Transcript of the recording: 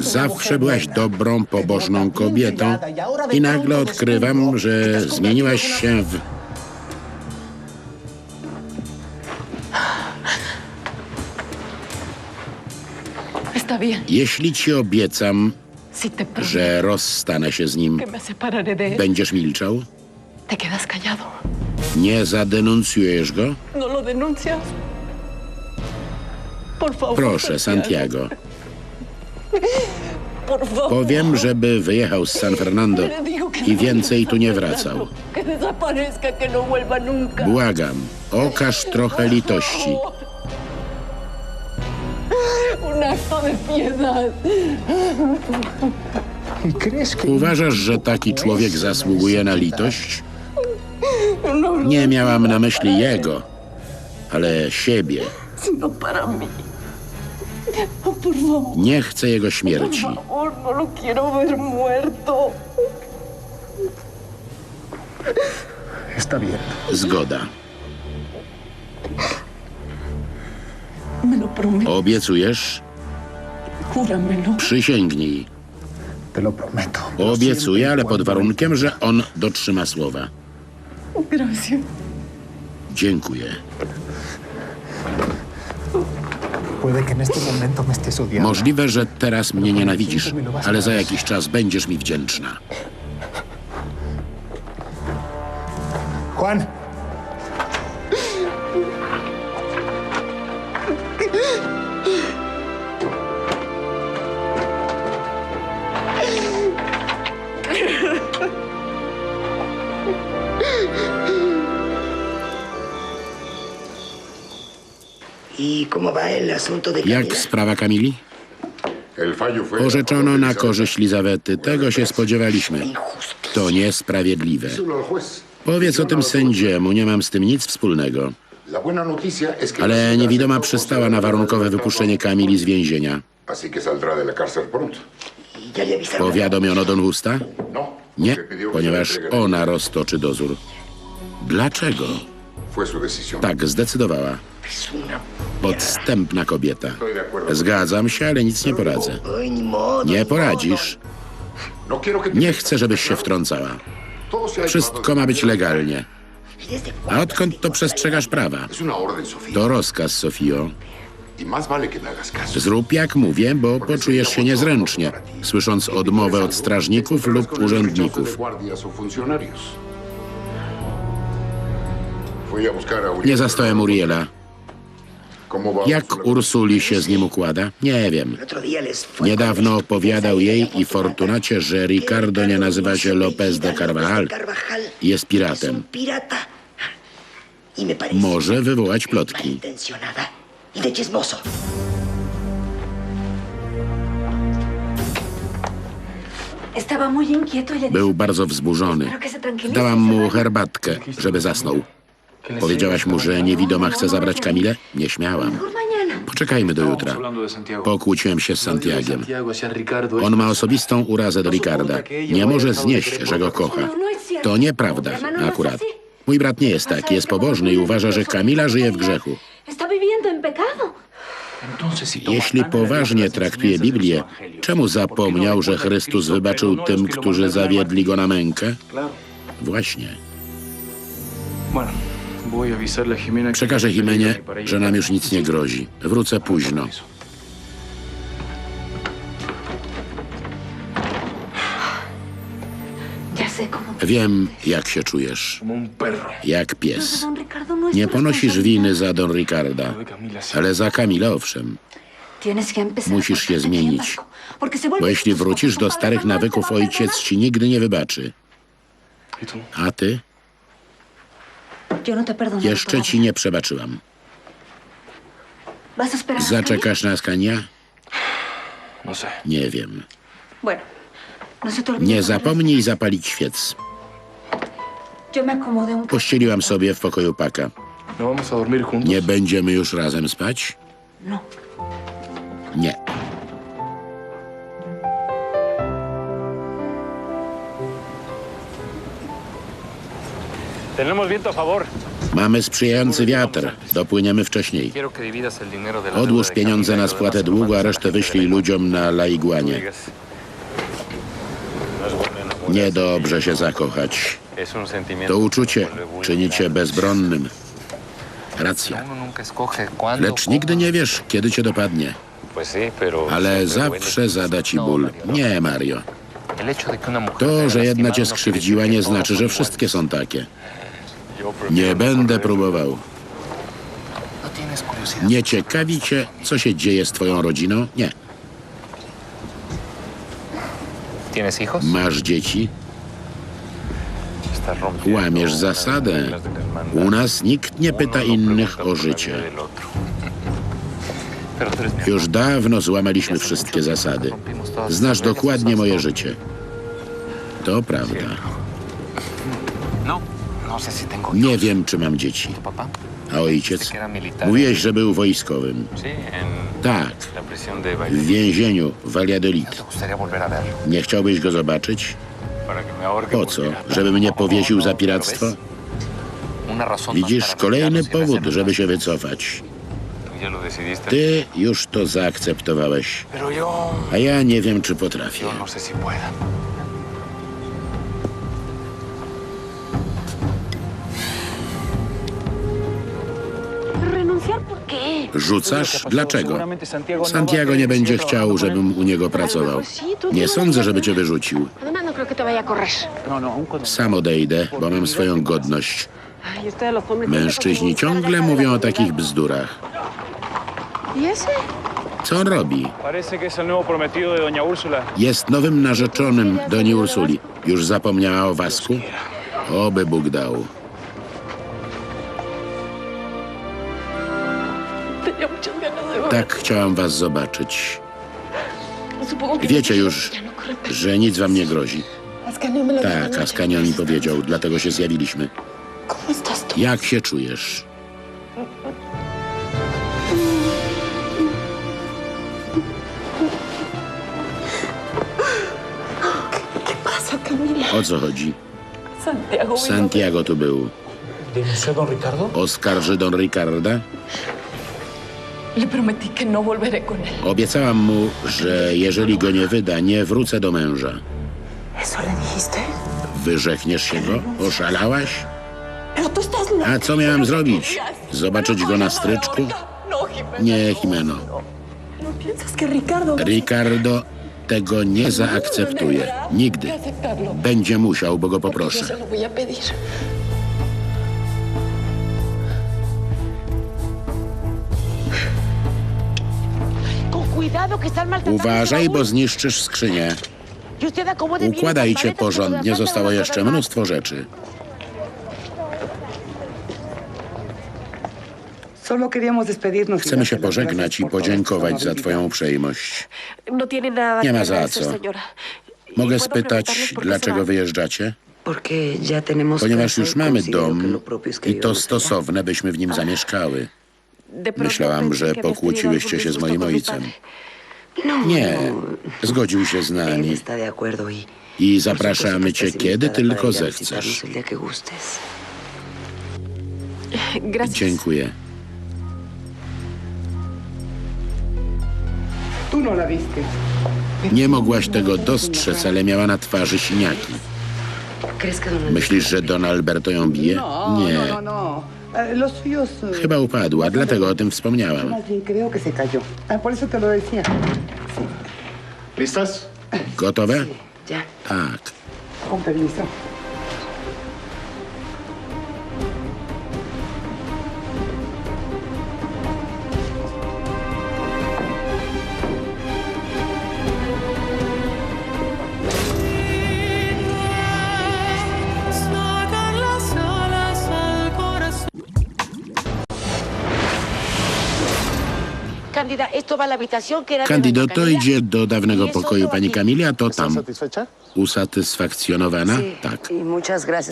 Zawsze byłaś dobrą, pobożną kobietą i nagle odkrywam, że zmieniłaś się w... Jeśli ci obiecam, że rozstanę się z nim, będziesz milczał? Nie zadenuncjujesz go? ¿No. Proszę, Santiago. Powiem, żeby wyjechał z San Fernando i no więcej tu nie wracał. no. Błagam, okaż trochę litości. Un acto de piedad. ¿Y crees que Uważasz, że taki człowiek zasługuje na litość? No Nie miałam na myśli jego, ale siebie. sino para mí. Nie chcę jego śmierci. no está bien? Zgoda. Obiecujesz? Przysięgnij. Te lo prometo. Obiecuję, ale pod warunkiem, że on dotrzyma słowa. Dziękuję. Możliwe, że teraz mnie nienawidzisz, ale za jakiś czas będziesz mi wdzięczna. Juan. Jak sprawa Kamili? Orzeczono na korzyść Lizawety. Tego się spodziewaliśmy. To niesprawiedliwe. Powiedz o tym sędziemu, nie mam z tym nic wspólnego. Ale niewidoma przystała na warunkowe wypuszczenie Kamili z więzienia. ¿Y? Powiadomiono Don Husta? No, Nie, ponieważ ona roztoczy dozór. Dlaczego? Tak zdecydowała. Podstępna kobieta. Zgadzam się, ale nic nie poradzę. Nie ni poradzisz. Nie chcę, żebyś się wtrącała. Wszystko ma być legalnie. modo. ¿Y desde A odkąd to przestrzegasz prawa? To rozkaz, Sofio. Zrób jak mówię, bo poczujesz się niezręcznie, słysząc odmowę od strażników lub urzędników. Nie zastałem Uriela. ¿Cómo va Jak? Ursuli się z nim układa? Nie wiem. Niedawno opowiadał jej i Fortunacie, że Ricardo nie nazywa się López de Carvajal. Jest piratem. Może wywołać plotki. y Był bardzo wzburzony. Dałam mu herbatkę, żeby zasnął. Powiedziałaś mu, że niewidoma chce zabrać Kamilę? Nie śmiałam. Poczekajmy do jutra. Pokłóciłem się z Santiagiem. On ma osobistą urazę do Ricarda. Nie może znieść, że go kocha. To nieprawda, akurat. Mój brat nie jest taki, jest pobożny i uważa, że Kamila żyje w grzechu. Jeśli poważnie traktuje Biblię, czemu zapomniał, że Chrystus wybaczył tym, którzy zawiedli go na mękę? Właśnie. Przekażę Jimenie, że nam już nic nie grozi. Wrócę późno. Wiem, jak się czujesz. Jak pies. Nie ponosisz winy za Don Ricarda, ale za Kamila owszem. Musisz się zmienić. Bo jeśli wrócisz do starych nawyków, ojciec ci nigdy nie wybaczy. A ty? Yo no te perdono Jeszcze ci nie przebaczyłam. ¿Vas a esperar hasta Zaczekasz na Skania? No sé. Nie wiem. Bueno, no se te olvide Nie zapomnij zapalić świec. Yo me acomodé un Pościeliłam sobie w pokoju Paka. ¿No vamos a dormir juntos? Nie będziemy już razem spać? No. Nie. Tenemos viento a favor. Mamy sprzyjający wiatr. Dopłyniemy wcześniej. Odłóż pieniądze na spłatę długu, a resztę wyślij ludziom na La Iguanie. Niedobrze się zakochać. To uczucie czyni cię bezbronnym. Racja. Lecz nigdy nie wiesz, kiedy cię dopadnie. Ale zawsze zada ci ból. Nie, Mario. To, że jedna cię skrzywdziła, nie znaczy, że wszystkie są takie. Nie będę próbował. Nie ciekawi cię, co się dzieje z twoją rodziną? Nie. Masz dzieci? Łamiesz zasadę. U nas nikt nie pyta innych o życie. Już dawno złamaliśmy wszystkie zasady. Znasz dokładnie moje życie. To prawda. No, no Nie wiem, czy mam dzieci. A ojciec? Mówiłeś, że był wojskowym. Tak, w więzieniu w ¿No Valladolid. verlo? Nie chciałbyś go zobaczyć? Po co? Żeby mnie No, powiesił no, za piractwo? Widzisz, kolejny powód, żeby się wycofać. Tú ya lo decidiste. Ty już to zaakceptowałeś. A ja nie wiem, czy potrafię. No. Rzucasz? Dlaczego? Santiago nie będzie chciał, żebym u niego pracował. Nie sądzę, żeby cię wyrzucił. No. Sam odejdę, bo mam swoją godność. Mężczyźni ciągle mówią o takich bzdurach. ¿Y ese? Co robi? Jest nowym narzeczonym Doni Ursuli. Już zapomniała o Wasku? Oby Bóg dał. Tak chciałam was zobaczyć. Wiecie już, że nic wam nie grozi. Ascanio Tak. Askanio mi powiedział, dlatego się zjawiliśmy. Jak się czujesz? O co chodzi? Santiago tu był. ¿Denunció a don Ricardo? Oskarży Don Ricarda? Le prometí que no volveré con él. Obiecałam mu, że jeżeli go nie wyda, nie wrócę do męża. ¿Eso le dijiste? Wyrzekniesz się go? Oszalałaś? Pero tú estás loca. A co miałam zrobić? Zobaczyć go na stryczku? No, Jimena. Nie, Jimeno. ¿No piensas que Ricardo... Ricardo tego nie zaakceptuje. Nigdy. Będzie musiał, bo go poproszę. Uważaj, bo zniszczysz skrzynię. Układajcie porządnie, zostało jeszcze mnóstwo rzeczy. Chcemy się pożegnać i podziękować za twoją uprzejmość. No Nie ma za co. Y Mogę puedo spytać, dlaczego wyjeżdżacie? Ponieważ y już mamy dom i to allá. stosowne, byśmy w nim zamieszkały. De pronto Myślałam, że pokłóciłyście się z moim ojcem. No, Nie, no. zgodził się z nami y... i zapraszamy cię, kiedy tylko zechcesz. Dziękuję. Tú no la viste. Nie mogłaś tego dostrzec, ale miała na twarzy siniaki. ¿Crees que don Myślisz, że Don Alberto ją bije? Nie. No, no. Eh, Los suyos... eh, Chyba upadła, dlatego o tym creo que se cayó. Ah, por eso te lo decía. ¿Listas? Gotowe? Tak. con permiso. Camila. idzie do dawnego eso pokoju to pani. Kamili, a to tam. Usatysfakcjonowana? Tak. y.